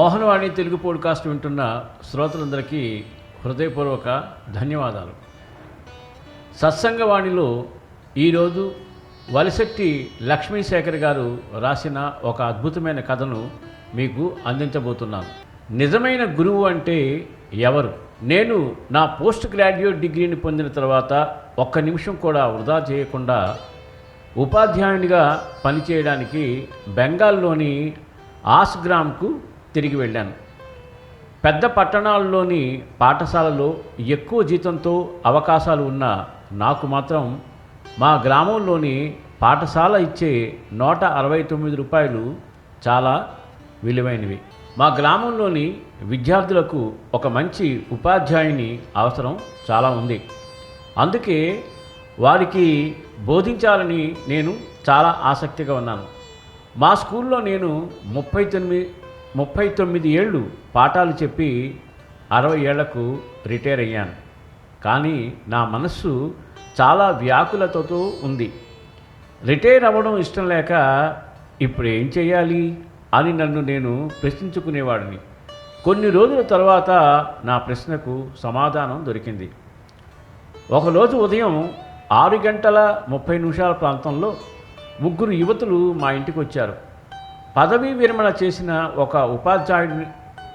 Mohanavani Telugu podcast వింటున్న శ్రోతలందరికీ హృదయపూర్వక ధన్యవాదాలు. సత్సంగవాణిలో ఈరోజు వలశెట్టి లక్ష్మీశేఖర్ గారు రాసిన ఒక అద్భుతమైన కథను మీకు అందించబోతున్నాను. నిజమైన గురువు అంటే ఎవరు? నేను నా పోస్ట్ గ్రాడ్యుయేట్ డిగ్రీని పొందిన తర్వాత ఒక్క నిమిషం కూడా వృధా చేయకుండా ఉపాధ్యాయునిగా పనిచేయడానికి బెంగాల్లోని ఆస్గ్రామ్కు తిరిగి వెళ్ళాను. పెద్ద పట్టణాల్లోని పాఠశాలలో ఎక్కువ జీతంతో అవకాశాలు ఉన్న నాకు మాత్రం మా గ్రామంలోని పాఠశాల ఇచ్చే నూట అరవై తొమ్మిది రూపాయలు చాలా విలువైనవి. మా గ్రామంలోని విద్యార్థులకు ఒక మంచి ఉపాధ్యాయుని అవసరం చాలా ఉంది. అందుకే వారికి బోధించాలని నేను చాలా ఆసక్తిగా ఉన్నాను. మా స్కూల్లో నేను ముప్పై తొమ్మిది ముప్పై తొమ్మిది ఏళ్ళు పాఠాలు చెప్పి అరవై ఏళ్ళకు రిటైర్ అయ్యాను. కానీ నా మనస్సు చాలా వ్యాకులతతో ఉంది. రిటైర్ అవ్వడం ఇష్టం లేక ఇప్పుడు ఏం చేయాలి అని నన్ను నేను ప్రశ్నించుకునేవాడిని. కొన్ని రోజుల తర్వాత నా ప్రశ్నకు సమాధానం దొరికింది. ఒకరోజు ఉదయం ఆరు గంటల ముప్పై నిమిషాల ప్రాంతంలో ముగ్గురు యువతులు మా ఇంటికి వచ్చారు. పదవీ విరమణ చేసిన ఒక ఉపాధ్యాయుడిని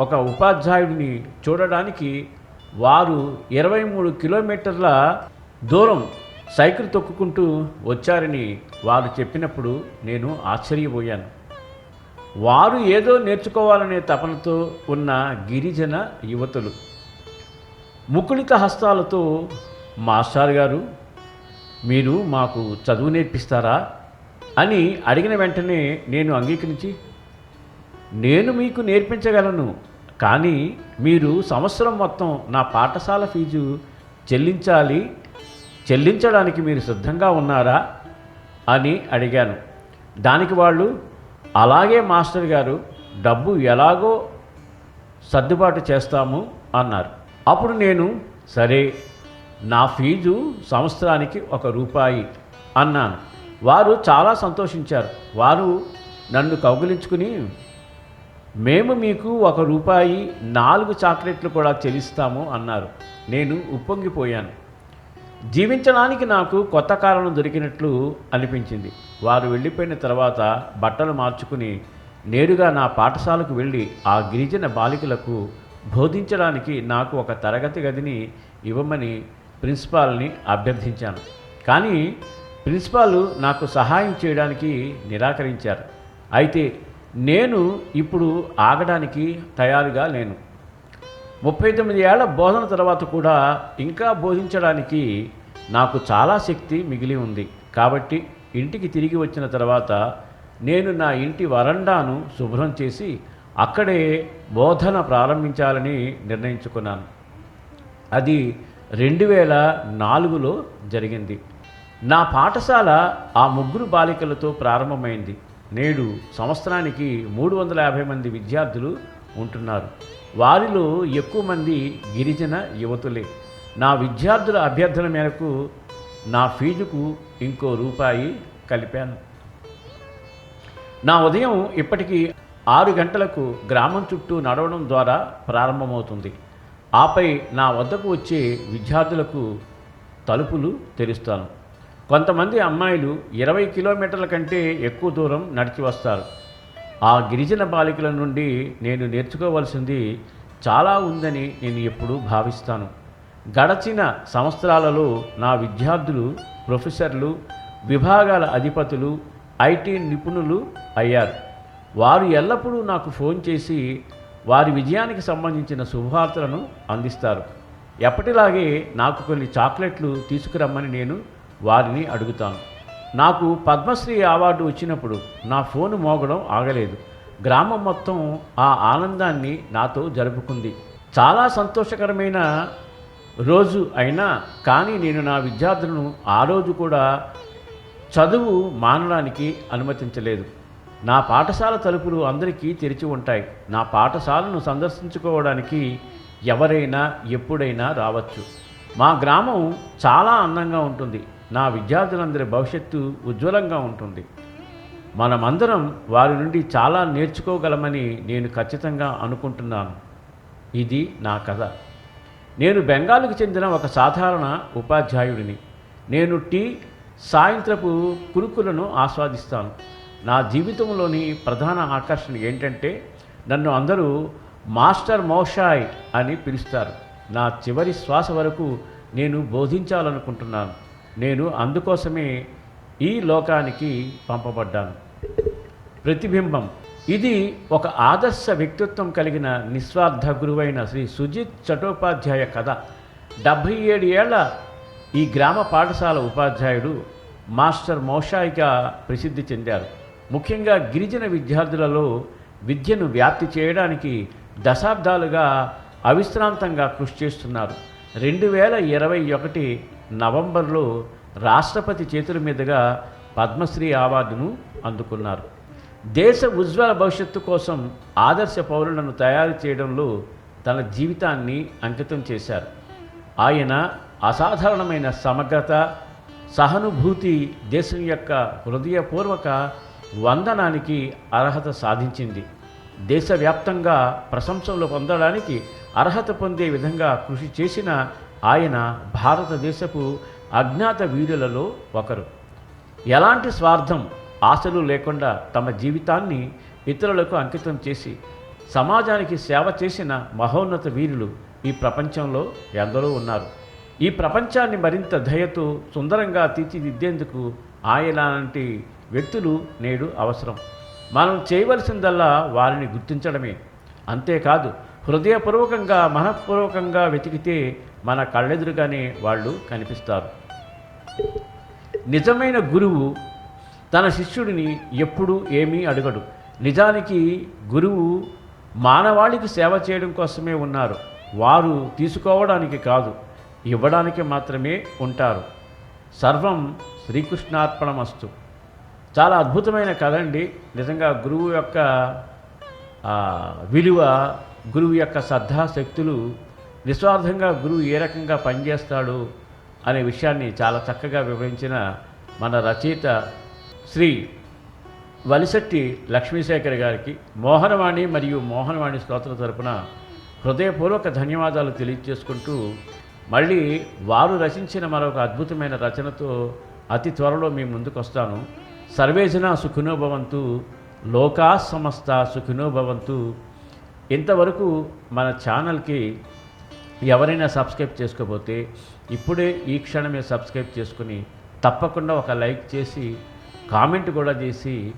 ఒక ఉపాధ్యాయుడిని చూడడానికి వారు ఇరవై మూడు కిలోమీటర్ల దూరం సైకిల్ తొక్కుకుంటూ వచ్చారని వారు చెప్పినప్పుడు నేను ఆశ్చర్యపోయాను. వారు ఏదో నేర్చుకోవాలనే తపనతో ఉన్న గిరిజన యువతులు. ముకుళిత హస్తాలతో మాస్టర్ గారు మీరు మాకు చదువు నేర్పిస్తారా? అని అడిగిన వెంటనే నేను అంగీకరించి నేను మీకు నేర్పించగలను కానీ మీరు సంవత్సరం మొత్తం నా పాఠశాల ఫీజు చెల్లించాలి చెల్లించడానికి మీరు సిద్ధంగా ఉన్నారా? అని అడిగాను. దానికి వాళ్ళు అలాగే మాస్టర్ గారు డబ్బు ఎలాగో సర్దుబాటు చేస్తాము అన్నారు. అప్పుడు నేను సరే నా ఫీజు సంవత్సరానికి ఒక రూపాయి అన్నాను. వారు చాలా సంతోషించారు. వారు నన్ను కౌగిలించుకుని మేము మీకు ఒక రూపాయి నాలుగు చాక్లెట్లు కూడా చెల్లిస్తాము అన్నారు. నేను ఉప్పొంగిపోయాను. జీవించడానికి నాకు కొత్త కారణం దొరికినట్లు అనిపించింది. వారు వెళ్ళిపోయిన తర్వాత బట్టలు మార్చుకుని నేరుగా నా పాఠశాలకు వెళ్ళి ఆ గిరిజన బాలికలకు బోధించడానికి నాకు ఒక తరగతి గదిని ఇవ్వమని ప్రిన్సిపాల్ని అభ్యర్థించాను. కానీ ప్రిన్సిపాల్ నాకు సహాయం చేయడానికి నిరాకరించారు. అయితే నేను ఇప్పుడు ఆగడానికి తయారుగా లేను. ముప్పై తొమ్మిది ఏళ్ళ బోధన తర్వాత కూడా ఇంకా బోధించడానికి నాకు చాలా శక్తి మిగిలి ఉంది. కాబట్టి ఇంటికి తిరిగి వచ్చిన తర్వాత నేను నా ఇంటి వరండాను శుభ్రం చేసి అక్కడే బోధన ప్రారంభించాలని నిర్ణయించుకున్నాను. అది రెండు వేల నాలుగులో జరిగింది. నా పాఠశాల ఆ ముగ్గురు బాలికలతో ప్రారంభమైంది. నేడు సంవత్సరానికి మూడు వందల యాభై మంది విద్యార్థులు ఉంటున్నారు. వారిలో ఎక్కువ మంది గిరిజన యువతులే. నా విద్యార్థుల అభ్యర్థన మేరకు నా ఫీజుకు ఇంకో రూపాయి కలిపాను. నా ఉదయం ఇప్పటికీ ఆరు గంటలకు గ్రామం చుట్టూ నడవడం ద్వారా ప్రారంభమవుతుంది. ఆపై నా వద్దకు వచ్చే విద్యార్థులకు తలుపులు తెరుస్తాను. కొంతమంది అమ్మాయిలు ఇరవై కిలోమీటర్ల కంటే ఎక్కువ దూరం నడిచి వస్తారు. ఆ గిరిజన బాలికల నుండి నేను నేర్చుకోవాల్సింది చాలా ఉందని నేను ఎప్పుడూ భావిస్తాను. గడచిన సంవత్సరాలలో నా విద్యార్థులు ప్రొఫెసర్లు విభాగాల అధిపతులు ఐటీ నిపుణులు అయ్యారు. వారు ఎల్లప్పుడూ నాకు ఫోన్ చేసి వారి విజయానికి సంబంధించిన శుభవార్తలను అందిస్తారు. ఎప్పటిలాగే నాకు కొన్ని చాక్లెట్లు తీసుకురమ్మని నేను వారిని అడుగుతాను. నాకు పద్మశ్రీ అవార్డు వచ్చినప్పుడు నా ఫోను మోగడం ఆగలేదు. గ్రామం మొత్తం ఆ ఆనందాన్ని నాతో జరుపుకుంది. చాలా సంతోషకరమైన రోజు అయినా కానీ నేను నా విద్యార్థులను ఆ రోజు కూడా చదువు మానడానికి అనుమతించలేదు. నా పాఠశాల తలుపులు అందరికీ తెరిచి ఉంటాయి. నా పాఠశాలను సందర్శించుకోవడానికి ఎవరైనా ఎప్పుడైనా రావచ్చు. మా గ్రామం చాలా అందంగా ఉంటుంది. నా విద్యార్థులందరి భవిష్యత్తు ఉజ్వలంగా ఉంటుంది. మనమందరం వారి నుండి చాలా నేర్చుకోగలమని నేను ఖచ్చితంగా అనుకుంటున్నాను. ఇది నా కథ. నేను బెంగాల్కు చెందిన ఒక సాధారణ ఉపాధ్యాయుడిని. నేను టీ సాయంత్రపు కురుకులను ఆస్వాదిస్తాను. నా జీవితంలోని ప్రధాన ఆకర్షణ ఏంటంటే నన్ను అందరూ మాస్టర్ మోషాయ్ అని పిలుస్తారు. నా చివరి శ్వాస వరకు నేను బోధించాలనుకుంటున్నాను. నేను అందుకోసమే ఈ లోకానికి పంపబడ్డాను. ప్రతిబింబం. ఇది ఒక ఆదర్శ వ్యక్తిత్వం కలిగిన నిస్వార్థ గురువైన శ్రీ సుజిత్ చటోపాధ్యాయ కథ. డెబ్భై ఏడు ఏళ్ళ ఈ గ్రామ పాఠశాల ఉపాధ్యాయుడు మాస్టర్ మోషాయిగా ప్రసిద్ధి చెందారు. ముఖ్యంగా గిరిజన విద్యార్థులలో విద్యను వ్యాప్తి చేయడానికి దశాబ్దాలుగా అవిశ్రాంతంగా కృషి చేస్తున్నారు. రెండు వేల ఇరవై ఒకటి నవంబర్లో రాష్ట్రపతి చేతుల మీదుగా పద్మశ్రీ అవార్డును అందుకున్నారు. దేశ ఉజ్వల భవిష్యత్తు కోసం ఆదర్శ పౌరులను తయారు చేయడంలో తన జీవితాన్ని అంకితం చేశారు. ఆయన అసాధారణమైన సమగ్రత సహానుభూతి దేశం యొక్క హృదయపూర్వక వందనానికి అర్హత సాధించింది. దేశవ్యాప్తంగా ప్రశంసలు పొందడానికి అర్హత పొందే విధంగా కృషి చేసిన ఆయన భారతదేశపు అజ్ఞాత వీరులలో ఒకరు. ఎలాంటి స్వార్థం ఆశలు లేకుండా తమ జీవితాన్ని ఇతరులకు అంకితం చేసి సమాజానికి సేవ చేసిన మహోన్నత వీరులు ఈ ప్రపంచంలో ఎందరో ఉన్నారు. ఈ ప్రపంచాన్ని మరింత దయతో సుందరంగా తీర్చిదిద్దేందుకు ఆయన లాంటి వ్యక్తులు నేడు అవసరం. మనం చేయవలసిందల్లా వారిని గుర్తించడమే. అంతేకాదు హృదయపూర్వకంగా మనఃపూర్వకంగా వెతికితే మన కళ్ళెదురుగానే వాళ్ళు కనిపిస్తారు. నిజమైన గురువు తన శిష్యుడిని ఎప్పుడూ ఏమీ అడగడు. నిజానికి గురువు మానవాళికి సేవ చేయడం కోసమే ఉన్నారు. వారు తీసుకోవడానికి కాదు ఇవ్వడానికి మాత్రమే ఉంటారు. సర్వం శ్రీకృష్ణార్పణమస్తు. చాలా అద్భుతమైన కథ అండి. నిజంగా గురువు యొక్క విలువ గురువు యొక్క శ్రద్ధాశక్తులు నిస్వార్థంగా గురువు ఏ రకంగా పనిచేస్తాడు అనే విషయాన్ని చాలా చక్కగా వివరించిన మన రచయిత శ్రీ వలిశెట్టి లక్ష్మీశేఖర్ గారికి మోహనవాణి మరియు మోహనవాణి శ్రోతల తరపున హృదయపూర్వక ధన్యవాదాలు తెలియజేసుకుంటూ మళ్ళీ వారు రచించిన మరొక అద్భుతమైన రచనతో అతి త్వరలో మీ ముందుకు వస్తాను సర్వేజన సుఖినో భవంతు లోకా సమస్త సుఖినో భవంతు. ఇంతవరకు మన ఛానల్కి ఎవరైనా సబ్స్క్రైబ్ చేసుకోకపోతే ఇప్పుడే ఈ క్షణమే సబ్స్క్రైబ్ చేసుకుని తప్పకుండా ఒక లైక్ చేసి కామెంట్ కూడా చేసి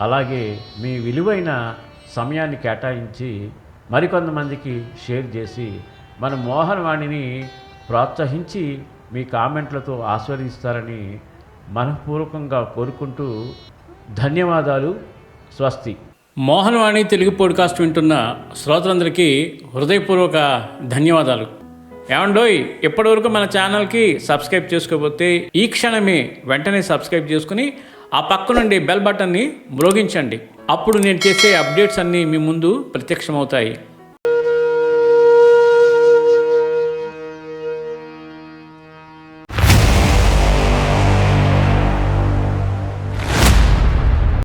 అలాగే మీ విలువైన సమయాన్ని కేటాయించి మరికొంతమందికి షేర్ చేసి మన మోహన్ వాణిని ప్రోత్సహించి మీ కామెంట్లతో ఆస్వాదిస్తారని మనఃపూర్వకంగా కోరుకుంటూ ధన్యవాదాలు. స్వస్తి. మోహన్వాణి తెలుగు పోడ్కాస్ట్ వింటున్న శ్రోతలందరికీ హృదయపూర్వక ధన్యవాదాలు. ఏమండోయ్ ఇప్పటివరకు మన ఛానల్కి సబ్స్క్రైబ్ చేసుకోకపోతే ఈ క్షణమే వెంటనే సబ్స్క్రైబ్ చేసుకుని ఆ పక్క నుండి బెల్ బటన్ని మ్రోగించండి. అప్పుడు నేను చేసే అప్డేట్స్ అన్నీ మీ ముందు ప్రత్యక్షమవుతాయి.